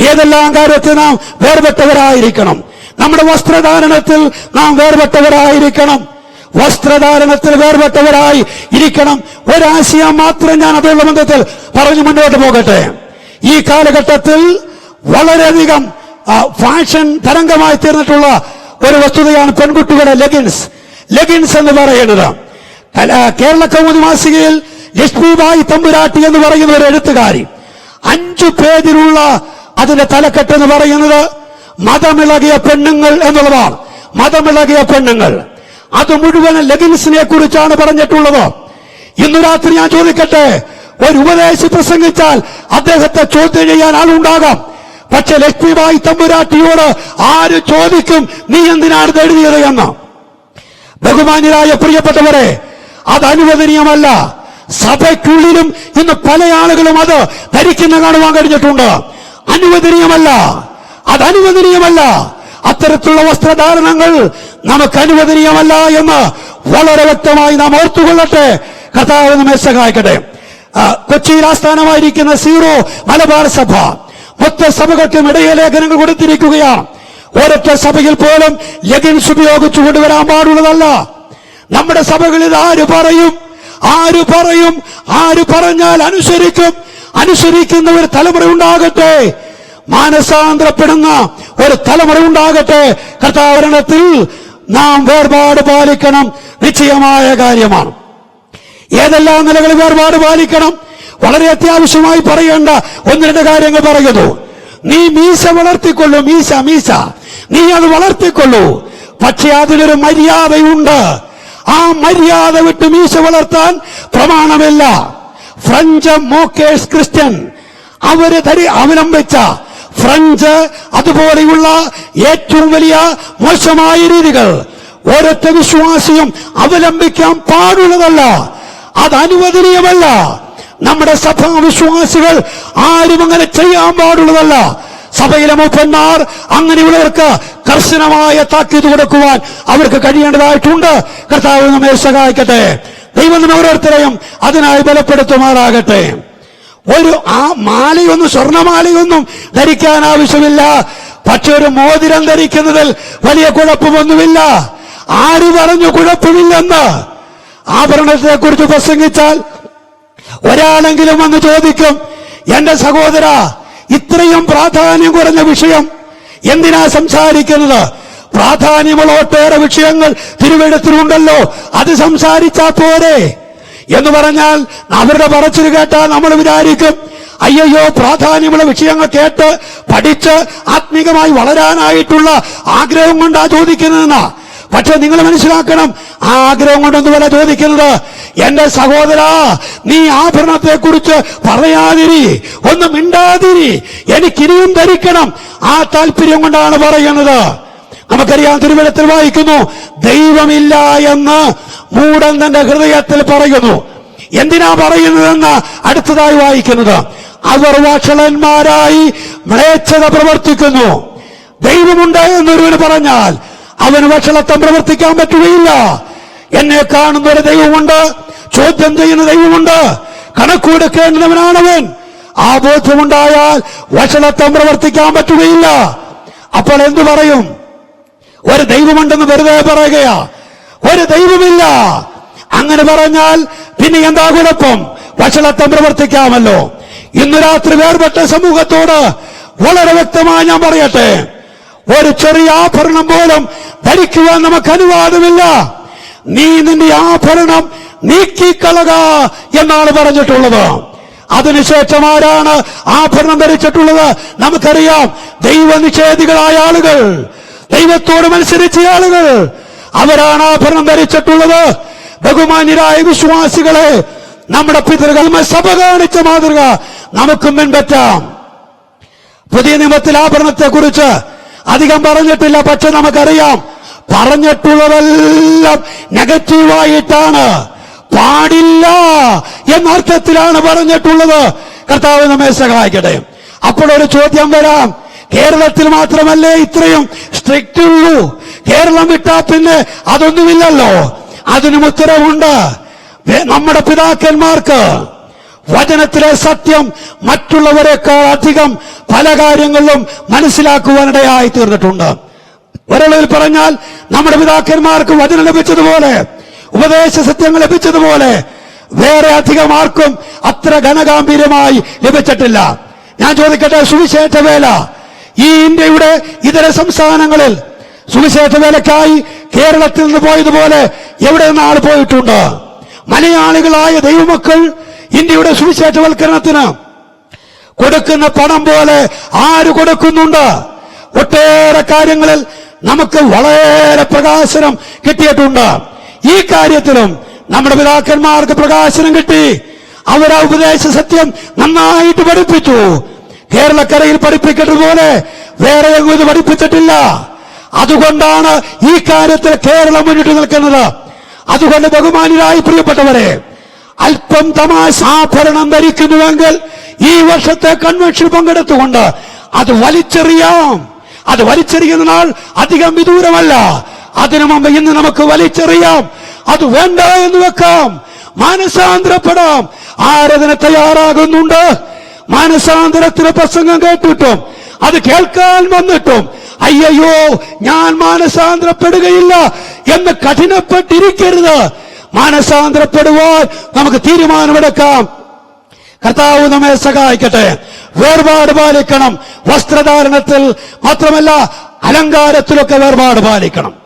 ഏതെല്ലാം കാര്യത്തിൽ നാം വേർപെട്ടവരായിരിക്കണം? നമ്മുടെ വസ്ത്രധാരണത്തിൽ നാം വേർപെട്ടവരായിരിക്കണം. വസ്ത്രധാരണത്തിൽ വേർപെട്ടവരായി ഇരിക്കണം. ഒരാശയം മാത്രം ഞാൻ അതുള്ള ബന്ധത്തിൽ പറഞ്ഞു മുന്നോട്ട് പോകട്ടെ. ഈ കാലഘട്ടത്തിൽ വളരെയധികം ഫാഷൻ തരംഗമായി തീർന്നിട്ടുള്ള ഒരു വസ്തുതയാണ് പെൺകുട്ടികളുടെ ലെഗിൻസ് ലെഗിൻസ് എന്ന് പറയുന്നത് കേരള കൗമുദി മാസികയിൽ ലക്ഷ്മിബായി തമ്പുരാട്ടി എന്ന് പറയുന്ന ഒരു എഴുത്തുകാരി അഞ്ചു പേജിലുള്ള അതിന്റെ തലക്കെട്ട് എന്ന് പറയുന്നത് മതമിളകിയ പെണ്ണുങ്ങൾ എന്നുള്ളതാണ്. മതമിളകിയ പെണ്ണുങ്ങൾ. അത് മുഴുവൻ ലെഗിൻസിനെ കുറിച്ചാണ് പറഞ്ഞിട്ടുള്ളത്. ഇന്നു രാത്രി ഞാൻ ചോദിക്കട്ടെ ഒരു ഉപദേശി പ്രസംഗിച്ചാൽ അദ്ദേഹത്തെ ചോദ്യം ചെയ്യാൻ ആളുണ്ടാകാം. പക്ഷെ ലക്ഷ്മിബായി തമ്പുരാട്ടിയോട് ആര് ചോദിക്കും നീ എന്തിനാണ് എഴുതിയത് എന്ന്? ബഹുമാന്യരായ പ്രിയപ്പെട്ടവരെ അത് അനുവദനീയമല്ല. സഭയ്ക്കുള്ളിലും ഇന്ന് പല ആളുകളും അത് ധരിക്കുന്ന കാണുവാൻ കഴിഞ്ഞിട്ടുണ്ട്. അനുവദനീയമല്ല. അത് അനുവദനീയമല്ല. അത്തരത്തിലുള്ള വസ്ത്രധാരണങ്ങൾ നമുക്ക് അനുവദനീയമല്ല എന്ന് വളരെ വ്യക്തമായി നാം ഓർത്തുകൊള്ളട്ടെ. കർത്താവ് ആ, കൊച്ചിയിൽ ആസ്ഥാനമായിരിക്കുന്ന സീറോ മലബാർ സഭ മൊത്ത സഭകൾക്കും ഇടയ ലേഖനങ്ങൾ കൊടുത്തിരിക്കുകയാണ്. ഒരൊറ്റ സഭയിൽ പോലും ലഗിൻസ് ഉപയോഗിച്ചു കൊണ്ടുവരാൻ പാടുള്ളതല്ല. നമ്മുടെ സഭകളിൽ ആര് പറയും? ആര് പറയും? ആര് പറഞ്ഞാൽ അനുസരിക്കും? അനുസരിക്കുന്ന ഒരു തലമുറ ഉണ്ടാകട്ടെ. മാനസാന്തരപ്പെടുന്ന ഒരു തലമുറ ഉണ്ടാകട്ടെ. കർത്താവരണത്തിൽ നാം വേർപാട് പാലിക്കണം. നിശ്ചയമായ കാര്യമാണ്. ഏതെല്ലാം നിലകളിൽ വേർപാട് പാലിക്കണം? വളരെ അത്യാവശ്യമായി പറയേണ്ട ഒന്ന് രണ്ട് കാര്യങ്ങൾ പറയുന്നു. നീ മീശ വളർത്തിക്കൊള്ളൂ മീശ മീശ. നീ അത് വളർത്തിക്കൊള്ളൂ. പക്ഷെ അതിനൊരു മര്യാദയുണ്ട്. ആ മര്യാദ വിട്ട് മീശ വളർത്താൻ പ്രമാണമില്ല. French mockers Christian. അവർ ധരി അവലംബിച്ച ഫ്രഞ്ച് അതുപോലെയുള്ള ഏറ്റവും വലിയ മോശമായ രീതികൾ. ഓരോരുത്തർ വിശ്വാസിയും അവലംബിക്കാൻ പാടുള്ളതല്ല അത് അനുവദനീയമല്ല. നമ്മുടെ സഭാ വിശ്വാസികൾ ആരും അങ്ങനെ ചെയ്യാൻ പാടുള്ളതല്ല. സഭയിലെ മൂപ്പന്മാർ അങ്ങനെയുള്ളവർക്ക് കർശനമായ താക്കീത് കൊടുക്കുവാൻ അവർക്ക് കഴിയേണ്ടതായിട്ടുണ്ട്. കർത്താവ് നമ്മെ സഹായിക്കട്ടെ. ദൈവം ഓരോരുത്തരെയും അതിനായി ബലപ്പെടുത്തുമാറാകട്ടെ. ഒരു ആ മാലയൊന്നും സ്വർണമാലയൊന്നും ധരിക്കാൻ ആവശ്യമില്ല. പക്ഷെ ഒരു മോതിരം ധരിക്കുന്നതിൽ വലിയ കുഴപ്പമൊന്നുമില്ല. ആര് പറഞ്ഞു കുഴപ്പമില്ലെന്ന്? ആഭരണത്തെ കുറിച്ച് പ്രസംഗിച്ചാൽ ഒരാളെങ്കിലും വന്ന് ചോദിക്കും എന്റെ സഹോദര ഇത്രയും പ്രാധാന്യം കുറഞ്ഞ വിഷയം എന്തിനാ സംസാരിക്കുന്നത്? പ്രാധാന്യമുള്ള ഒട്ടേറെ വിഷയങ്ങൾ തിരുവെടുത്തിലുണ്ടല്ലോ അത് സംസാരിച്ചാ പോരെ. എന്ന് പറഞ്ഞാൽ അവരുടെ പറച്ചിൽ കേട്ടാൽ നമ്മൾ വിചാരിക്കും അയ്യോ പ്രാധാന്യമുള്ള വിഷയങ്ങൾ കേട്ട് പഠിച്ച് ആത്മീകമായി വളരാനായിട്ടുള്ള ആഗ്രഹം കൊണ്ടാ ചോദിക്കുന്നതെന്നാ. പക്ഷെ നിങ്ങൾ മനസ്സിലാക്കണം ആ ആഗ്രഹം കൊണ്ടൊന്നുമല്ല ചോദിക്കുന്നത്. എന്റെ സഹോദര നീ ആഭരണത്തെ കുറിച്ച് പറയാതിരി ഒന്നും മിണ്ടാതിരി എനിക്കിനിയും ധരിക്കണം. ആ താല്പര്യം കൊണ്ടാണ് പറയുന്നത്. നമുക്കറിയാം തിരുവിടത്തിൽ വായിക്കുന്നു ദൈവമില്ല എന്ന് മൂടൻ തന്റെ ഹൃദയത്തിൽ പറയുന്നു. എന്തിനാ പറയുന്നതെന്ന് അടുത്തതായി വായിക്കുന്നത്. അവർ വാക്ഷളന്മാരായി മ്ലേച്ഛത പ്രവർത്തിക്കുന്നു. ദൈവമുണ്ട് എന്നൊരുവന് പറഞ്ഞാൽ അവന് വഷളത്വം പ്രവർത്തിക്കാൻ പറ്റുകയില്ല. എന്നെ കാണുന്ന ഒരു ദൈവമുണ്ട് ചോദ്യം ചെയ്യുന്ന ദൈവമുണ്ട് കണക്കുകൊടുക്കേണ്ടവനാണവൻ ആ ബോധ്യമുണ്ടായാൽ വഷളത്വം പ്രവർത്തിക്കാൻ പറ്റുകയില്ല. അപ്പോൾ എന്തു പറയും? ഒരു ദൈവമുണ്ടെന്ന് വെറുതെ പറയുകയാ. ഒരു ദൈവമില്ല. അങ്ങനെ പറഞ്ഞാൽ പിന്നെ എന്താ കുഴപ്പം? വഷളത്വം പ്രവർത്തിക്കാമല്ലോ. ഇന്ന് രാത്രി വേർപെട്ട സമൂഹത്തോട് വളരെ വ്യക്തമായി ഞാൻ പറയട്ടെ. ഒരു ചെറിയ ആഭരണം പോലും ധരിക്കുവാൻ നമുക്ക് അനുവാദമില്ല. നീ നിന്റെ ആഭരണം നീക്കിക്കളക എന്നാണ് പറഞ്ഞിട്ടുള്ളത്. അതിനുശേഷം ആരാണ് ആഭരണം ധരിച്ചിട്ടുള്ളത്? നമുക്കറിയാം ദൈവനിഷേധികളായ ആളുകൾ. ദൈവത്തോട് മത്സരിച്ച ആളുകൾ അവരാണ് ആഭരണം ധരിച്ചിട്ടുള്ളത്. ബഹുമാന്യരായ വിശ്വാസികളെ നമ്മുടെ പിതൃകൾ സഭ കാണിച്ച മാതൃക നമുക്കും പിൻപറ്റാം പുതിയ നിയമത്തിൽ ആഭരണത്തെ കുറിച്ച് അധികം പറഞ്ഞിട്ടില്ല പക്ഷെ നമുക്കറിയാം. പറഞ്ഞിട്ടുള്ളതെല്ലാം നെഗറ്റീവായിട്ടാണ്. പാടില്ല എന്നർത്ഥത്തിലാണ് പറഞ്ഞിട്ടുള്ളത്. കർത്താവ് നമ്മെ സഹായിക്കട്ടെ. അപ്പോൾ ഒരു ചോദ്യം വരാം. കേരളത്തിൽ മാത്രമല്ലേ ഇത്രയും സ്ട്രിക്റ്റ് ഉള്ളൂ? കേരളം വിട്ടാ പിന്നെ അതൊന്നുമില്ലല്ലോ. അതിനും ഉത്തരവുണ്ട്. നമ്മുടെ പിതാക്കന്മാർക്ക് വചനത്തിലെ സത്യം മറ്റുള്ളവരെക്കാൾ അധികം പല കാര്യങ്ങളിലും മനസ്സിലാക്കുവാനിടയായി തീർന്നിട്ടുണ്ട്. ഒരളവിൽ പറഞ്ഞാൽ നമ്മുടെ പിതാക്കന്മാർക്ക് വചനം ലഭിച്ചതുപോലെ ഉപദേശ സത്യങ്ങൾ ലഭിച്ചതുപോലെ വേറെ അധികം ആർക്കും അത്ര ഘനഗാംഭീര്യമായി ലഭിച്ചിട്ടില്ല. ഞാൻ ചോദിക്കട്ടെ സുവിശേഷ വേല ഈ ഇന്ത്യയുടെ ഇതര സംസ്ഥാനങ്ങളിൽ സുവിശേഷ വേലക്കായി കേരളത്തിൽ നിന്ന് പോയതുപോലെ എവിടെ നിന്ന് ആൾ പോയിട്ടുണ്ട്? മലയാളികളായ ദൈവമക്കൾ ഇന്ത്യയുടെ സുവിശേഷവൽക്കരണത്തിന് കൊടുക്കുന്ന പണം പോലെ ആര് കൊടുക്കുന്നുണ്ട്? ഒട്ടേറെ കാര്യങ്ങളിൽ നമുക്ക് വളരെ പ്രകാശനം കിട്ടിയിട്ടുണ്ട്. ഈ കാര്യത്തിലും നമ്മുടെ പിതാക്കന്മാർക്ക് പ്രകാശനം കിട്ടി. അവരാ ഉപദേശ സത്യം നന്നായിട്ട് പഠിപ്പിച്ചു. കേരളക്കരയിൽ പഠിപ്പിക്കുന്നതുപോലെ വേറെ എങ്ങും ഇത് പഠിപ്പിച്ചിട്ടില്ല. അതുകൊണ്ടാണ് ഈ കാര്യത്തിൽ കേരളം മുന്നിട്ട് നിൽക്കുന്നത്. അതുകൊണ്ട് ബഹുമാനിരായി പ്രിയപ്പെട്ടവരെ അല്പം തമാശാഭരണം ധരിക്കുന്നുവെങ്കിൽ ഈ വർഷത്തെ കൺവെൻഷൻ പങ്കെടുത്തുകൊണ്ട് അത് വലിച്ചെറിയാം. അത് വലിച്ചെറിയുന്ന നാൾ അധികം വിദൂരമല്ല. അതിനു മുമ്പ് ഇന്ന് നമുക്ക് വലിച്ചെറിയാം. അത് വേണ്ട എന്ന് വെക്കാം. മാനസാന്തരപ്പെടാം. ആരതിന് തയ്യാറാകുന്നുണ്ട്. മാനസാന്തരത്തിന് പ്രസംഗം കേട്ടിട്ടും അത് കേൾക്കാൻ വന്നിട്ടും അയ്യോ ഞാൻ മാനസാന്തരപ്പെടുകയില്ല എന്ന് കഠിനപ്പെട്ടിരിക്കരുത്. മാനസാന്തരപ്പെടുവാൻ നമുക്ക് തീരുമാനമെടുക്കാം. കർത്താവ് നമ്മെ സഹായിക്കട്ടെ. വേർപാട് പാലിക്കണം. വസ്ത്രധാരണത്തിൽ മാത്രമല്ല അലങ്കാരത്തിലൊക്കെ വേർപാട് പാലിക്കണം.